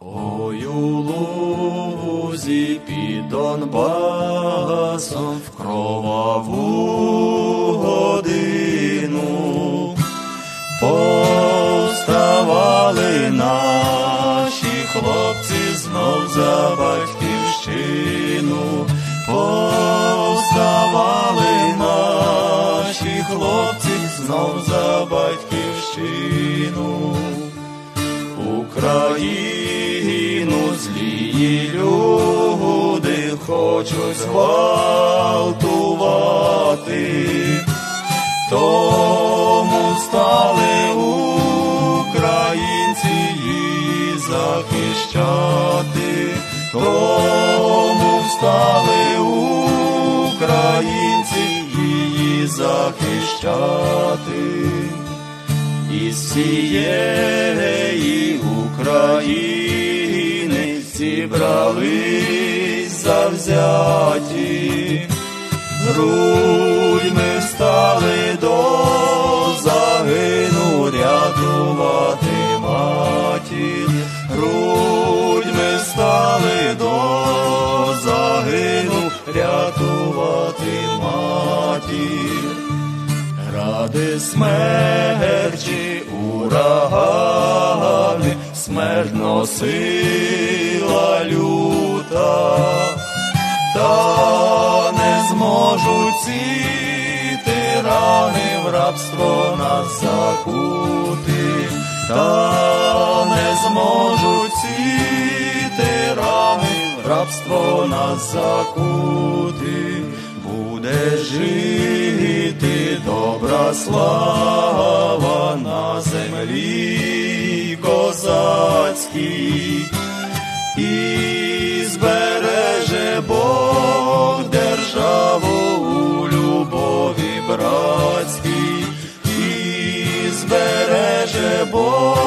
Ой, у лузі під Донбасом в кроваву годину повставали наші хлопці знов за батьківщину, повставали наші хлопці знов за батьківщину. Україну хочуть зґвалтувати, тому стали українці її захищати, тому стали українці її захищати. Із цієї України зібрались завзяті, грудьми стали до загину рятувати матір, грудьми стали до загину рятувати матір. Ради смерті урагани, смерть носила люта, та не зможуть ці тирани в рабство нас закути, та не зможуть ці тирани в рабство нас закути, буде жити добра слава на землі козацькій, збереже Бог